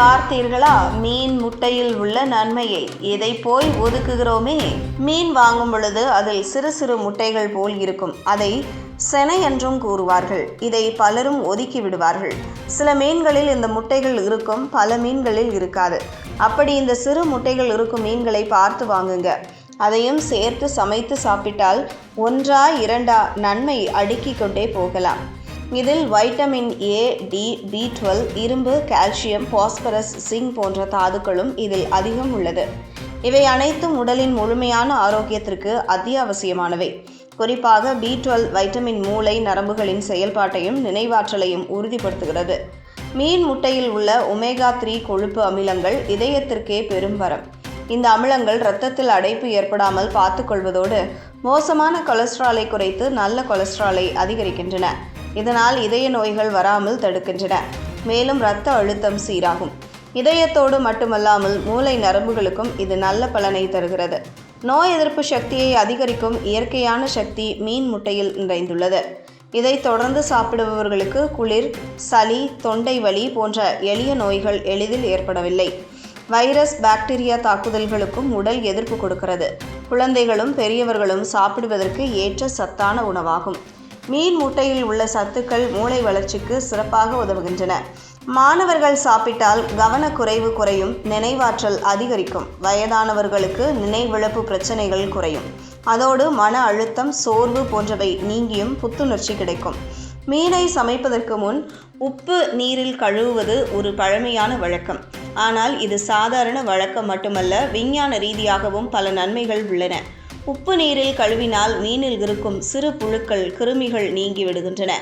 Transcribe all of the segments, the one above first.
பார்த்தீர்களா? மீன் முட்டையில் உள்ள நன்மையை. இதை போய் ஒதுக்குகிறோமே. மீன் வாங்கும் பொழுது அதில் சிறு சிறு முட்டைகள் போல் இருக்கும். அதை செனை என்றும் கூறுவார்கள். இதை பலரும் ஒதுக்கி விடுவார்கள். சில மீன்களில் இந்த முட்டைகள் இருக்கும் பல மீன்களில் இருக்காது. அப்படி இந்த சிறு முட்டைகள் இருக்கும் மீன்களை பார்த்து வாங்குங்க. அதையும் சேர்த்து சமைத்து சாப்பிட்டால் ஒன்றா இரண்டா நன்மை அடுக்கிக் கொண்டே போகலாம். இதில் vitamin A D B twelve இரும்பு கால்சியம் பாஸ்பரஸ் சிங் போன்ற தாதுக்களும் இதில் அதிகம் உள்ளது. இவை அனைத்தும் உடலின் முழுமையான ஆரோக்கியத்திற்கு அத்தியாவசியமானவை. குறிப்பாக பி டுவெல் வைட்டமின் மூளை நரம்புகளின் செயல்பாட்டையும் நினைவாற்றலையும் உறுதிப்படுத்துகிறது. மீன் முட்டையில் உள்ள ஒமேகா த்ரீ கொழுப்பு அமிலங்கள் இதயத்திற்கே பெரும் வரம். இந்த அமிலங்கள் இரத்தத்தில் அடைப்பு ஏற்படாமல் பார்த்துக்கொள்வதோடு மோசமான கொலஸ்ட்ராலை குறைத்து நல்ல கொலஸ்ட்ராலை அதிகரிக்கின்றன. இதனால் இதய நோய்கள் வராமல் தடுக்கின்றன. மேலும் இரத்த அழுத்தம் சீராகும். இதயத்தோடு மட்டுமல்லாமல் மூளை நரம்புகளுக்கும் இது நல்ல பலனை தருகிறது. நோய் எதிர்ப்பு சக்தியை அதிகரிக்கும் இயற்கையான சக்தி மீன் முட்டையில் நிறைந்துள்ளது. இதை தொடர்ந்து சாப்பிடுபவர்களுக்கு குளிர் சளி தொண்டை வலி போன்ற எளிய நோய்கள் எளிதில் ஏற்படவில்லை. வைரஸ் பாக்டீரியா தாக்குதல்களுக்கும் உடல் எதிர்ப்பு கொடுக்கிறது. குழந்தைகளும் பெரியவர்களும் சாப்பிடுவதற்கு ஏற்ற சத்தான உணவாகும். மீன் முட்டையில் உள்ள சத்துக்கள் மூளை வளர்ச்சிக்கு சிறப்பாக உதவுகின்றன. மாணவர்கள் சாப்பிட்டால் கவனக்குறைவு குறையும் நினைவாற்றல் அதிகரிக்கும். வயதானவர்களுக்கு நினைவிழப்பு பிரச்சனைகள் குறையும். அதோடு மன அழுத்தம் சோர்வு போன்றவை நீங்கியும் புத்துணர்ச்சி கிடைக்கும். மீனை சமைப்பதற்கு முன் உப்பு நீரில் கழுவுவது ஒரு பழமையான வழக்கம். ஆனால் இது சாதாரண வழக்கம் மட்டுமல்ல விஞ்ஞான ரீதியாகவும் பல நன்மைகள் உள்ளன. உப்பு நீரில் கழுவினால் மீனில் இருக்கும் சிறு புழுக்கள் கிருமிகள் நீங்கி விடுகின்றன.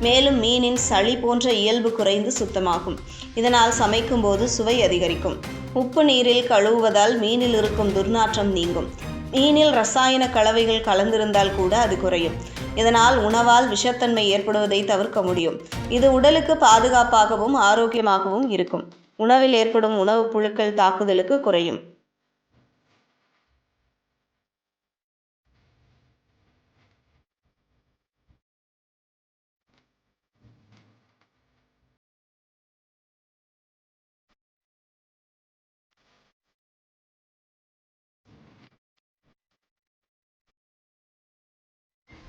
மேலும் மீனின் சளி போன்ற இயல்பு குறைந்து சுத்தமாகும். இதனால் சமைக்கும்போது சுவை அதிகரிக்கும். உப்பு நீரில் கழுவுவதால் மீனில் இருக்கும் துர்நாற்றம் நீங்கும். மீனில் ரசாயன கலவைகள் கலந்திருந்தால் கூட அது குறையும். இதனால் உணவால் விஷத்தன்மை ஏற்படுவதை தவிர்க்க முடியும். இது உடலுக்கு பாதுகாப்பாகவும் ஆரோக்கியமாகவும் இருக்கும். உணவில் ஏற்படும் உணவுப் புழுக்கள் தாக்குதலுக்கு குறையும்.